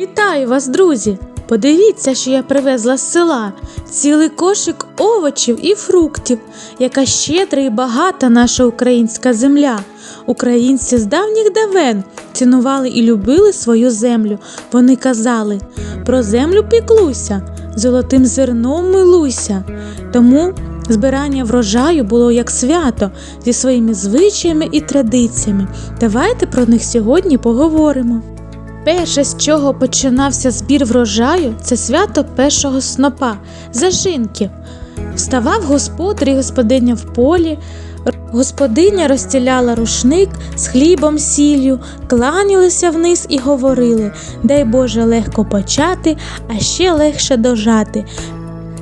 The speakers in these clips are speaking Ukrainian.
Вітаю вас, друзі! Подивіться, що я привезла з села цілий кошик овочів і фруктів, яка щедра і багата наша українська земля. Українці з давніх давен цінували і любили свою землю. Вони казали: про землю піклуйся, золотим зерном милуйся. Тому збирання врожаю було як свято зі своїми звичаями і традиціями. Давайте про них сьогодні поговоримо. Перше, з чого починався збір врожаю, це свято першого снопа зажинків. Вставав господар і господиня в полі. Господиня розстіляла рушник з хлібом, сіллю, кланялися вниз і говорили: Дай Боже легко почати, а ще легше дожати.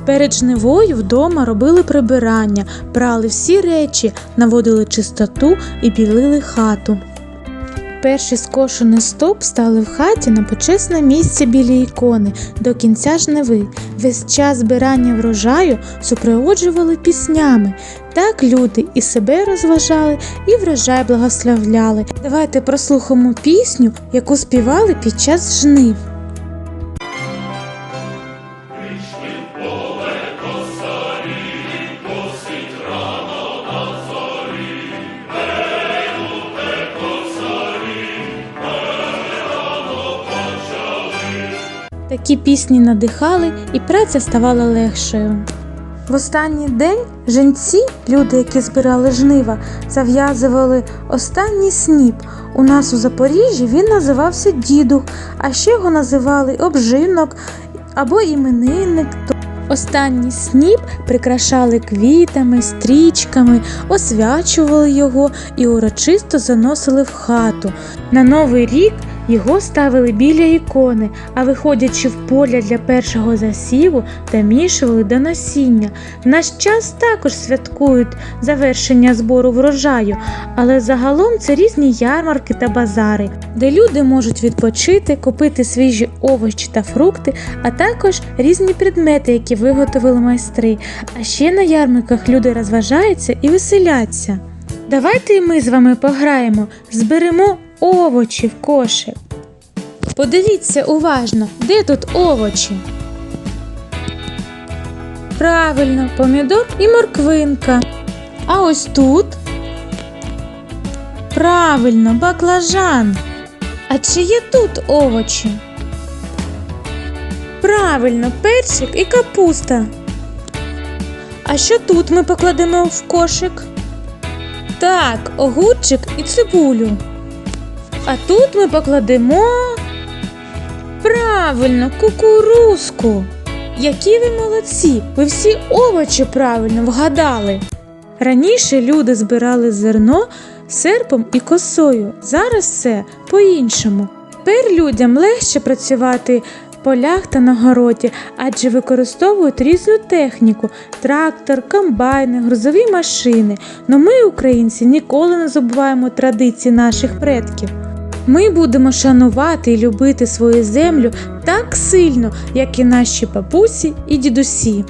Перед жнивою вдома робили прибирання, прали всі речі, наводили чистоту і білили хату. Перший скошений стоп стали в хаті на почесне місце біля ікони до кінця жниви. Весь час збирання врожаю супроводжували піснями. Так люди і себе розважали, і врожай благословляли. Давайте прослухаємо пісню, яку співали під час жнив. Такі пісні надихали, і праця ставала легшою. В останній день жінці, люди, які збирали жнива, зав'язували останній сніп. У нас у Запоріжжі він називався дідух, а ще його називали обжинок або іменинник. Останній сніп прикрашали квітами, стрічками, освячували його і урочисто заносили в хату. На новий рік його ставили біля ікони, а виходячи в поля для першого засіву, домішували до насіння. В наш час також святкують завершення збору врожаю, але загалом це різні ярмарки та базари, де люди можуть відпочити, купити свіжі овочі та фрукти, а також різні предмети, які виготовили майстри. А ще на ярмарках люди розважаються і веселяться. Давайте і ми з вами пограємо, зберемо овочі в кошик. Подивіться уважно, де тут овочі. Правильно, помідор і морквинка. А ось тут. Правильно, баклажан. А чи є тут овочі? Правильно, перчик і капуста. А що тут ми покладемо в кошик? Так, огурчик і цибулю. А тут ми покладемо. Правильно, кукурузку. Які ви молодці! Ви всі овочі правильно вгадали. Раніше люди збирали зерно серпом і косою. Зараз все по-іншому. Тепер людям легше працювати в полях та на городі, адже використовують різну техніку: трактор, комбайни, грузові машини. Но ми, українці, ніколи не забуваємо традиції наших предків. Ми будемо шанувати і любити свою землю так сильно, як і наші бабусі і дідусі.